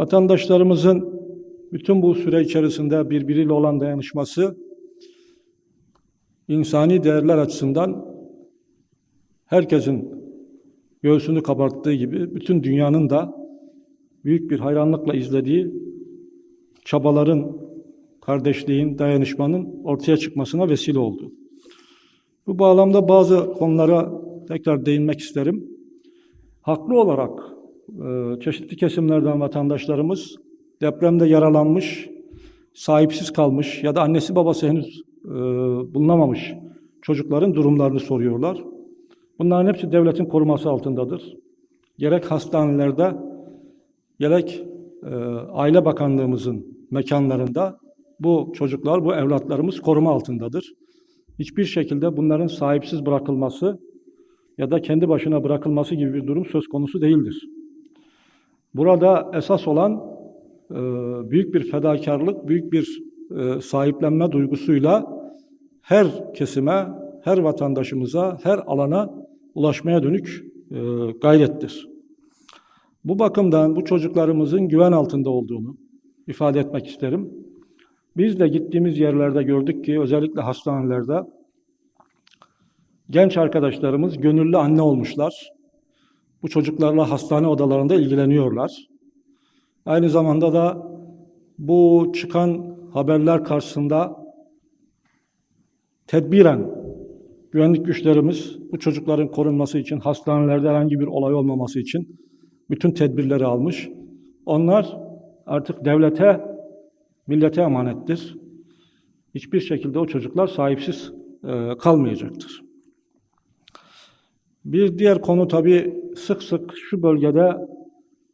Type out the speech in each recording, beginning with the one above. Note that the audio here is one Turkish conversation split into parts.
Vatandaşlarımızın bütün bu süre içerisinde birbiriyle olan dayanışması insani değerler açısından herkesin göğsünü kabarttığı gibi bütün dünyanın da büyük bir hayranlıkla izlediği çabaların, kardeşliğin, dayanışmanın ortaya çıkmasına vesile oldu. Bu bağlamda bazı konulara tekrar değinmek isterim. Haklı olarak çeşitli kesimlerden vatandaşlarımız depremde yaralanmış, sahipsiz kalmış ya da annesi babası henüz e, bulunamamış çocukların durumlarını soruyorlar. Bunların hepsi devletin koruması altındadır. Gerek hastanelerde, gerek e, Aile Bakanlığımızın mekanlarında bu çocuklar, bu evlatlarımız koruma altındadır. Hiçbir şekilde bunların sahipsiz bırakılması ya da kendi başına bırakılması gibi bir durum söz konusu değildir. Burada esas olan e, büyük bir fedakarlık, büyük bir e, sahiplenme duygusuyla her kesime, her vatandaşımıza, her alana ulaşmaya dönük e, gayrettir. Bu bakımdan bu çocuklarımızın güven altında olduğunu ifade etmek isterim. Biz de gittiğimiz yerlerde gördük ki özellikle hastanelerde genç arkadaşlarımız gönüllü anne olmuşlar. Bu çocuklarla hastane odalarında ilgileniyorlar. Aynı zamanda da bu çıkan haberler karşısında tedbiren güvenlik güçlerimiz bu çocukların korunması için, hastanelerde herhangi bir olay olmaması için bütün tedbirleri almış. Onlar artık devlete, millete emanettir. Hiçbir şekilde o çocuklar sahipsiz e, kalmayacaktır. Bir diğer konu tabii sık sık şu bölgede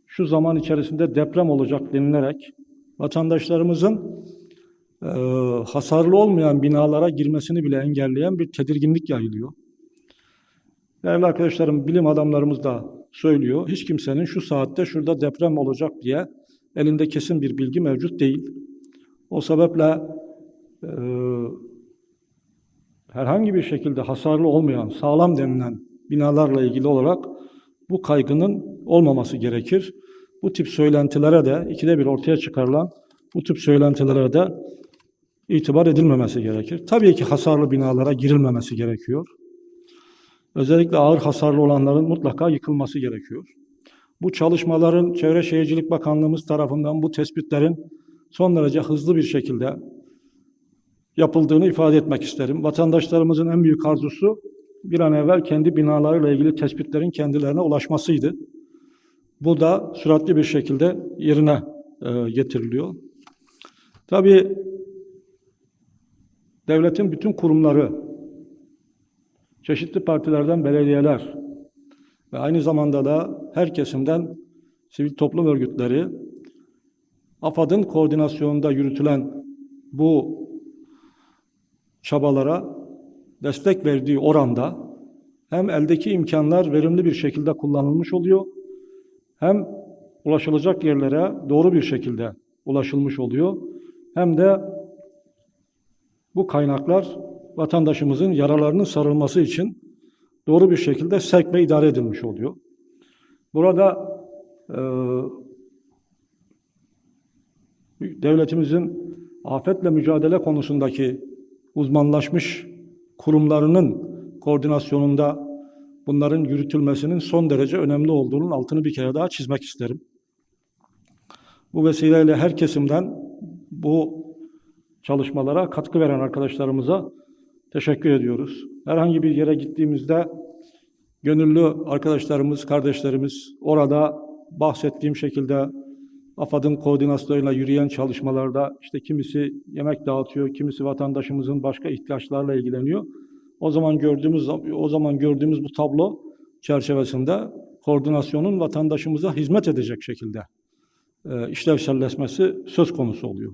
şu zaman içerisinde deprem olacak denilerek vatandaşlarımızın e, hasarlı olmayan binalara girmesini bile engelleyen bir tedirginlik yayılıyor. Değerli arkadaşlarım, bilim adamlarımız da söylüyor. Hiç kimsenin şu saatte şurada deprem olacak diye elinde kesin bir bilgi mevcut değil. O sebeple e, herhangi bir şekilde hasarlı olmayan, sağlam denilen binalarla ilgili olarak bu kaygının olmaması gerekir. Bu tip söylentilere de ikide bir ortaya çıkarılan bu tip söylentilere de itibar edilmemesi gerekir. Tabii ki hasarlı binalara girilmemesi gerekiyor. Özellikle ağır hasarlı olanların mutlaka yıkılması gerekiyor. Bu çalışmaların Çevre Şehircilik Bakanlığımız tarafından bu tespitlerin son derece hızlı bir şekilde yapıldığını ifade etmek isterim. Vatandaşlarımızın en büyük arzusu bir an evvel kendi binalarıyla ilgili tespitlerin kendilerine ulaşmasıydı. Bu da süratli bir şekilde yerine e, getiriliyor. Tabii devletin bütün kurumları, çeşitli partilerden belediyeler ve aynı zamanda da her kesimden sivil toplum örgütleri, AFAD'ın koordinasyonunda yürütülen bu çabalara destek verdiği oranda hem eldeki imkanlar verimli bir şekilde kullanılmış oluyor, hem ulaşılacak yerlere doğru bir şekilde ulaşılmış oluyor, hem de bu kaynaklar vatandaşımızın yaralarının sarılması için doğru bir şekilde sevk ve idare edilmiş oluyor. Burada e, devletimizin afetle mücadele konusundaki uzmanlaşmış kurumlarının koordinasyonunda bunların yürütülmesinin son derece önemli olduğunun altını bir kere daha çizmek isterim. Bu vesileyle her kesimden bu çalışmalara katkı veren arkadaşlarımıza teşekkür ediyoruz. Herhangi bir yere gittiğimizde gönüllü arkadaşlarımız, kardeşlerimiz orada bahsettiğim şekilde AFAD'ın koordinasyonuyla yürüyen çalışmalarda işte kimisi yemek dağıtıyor, kimisi vatandaşımızın başka ihtiyaçlarla ilgileniyor. O zaman gördüğümüz o zaman gördüğümüz bu tablo çerçevesinde koordinasyonun vatandaşımıza hizmet edecek şekilde e, işlevselleşmesi söz konusu oluyor.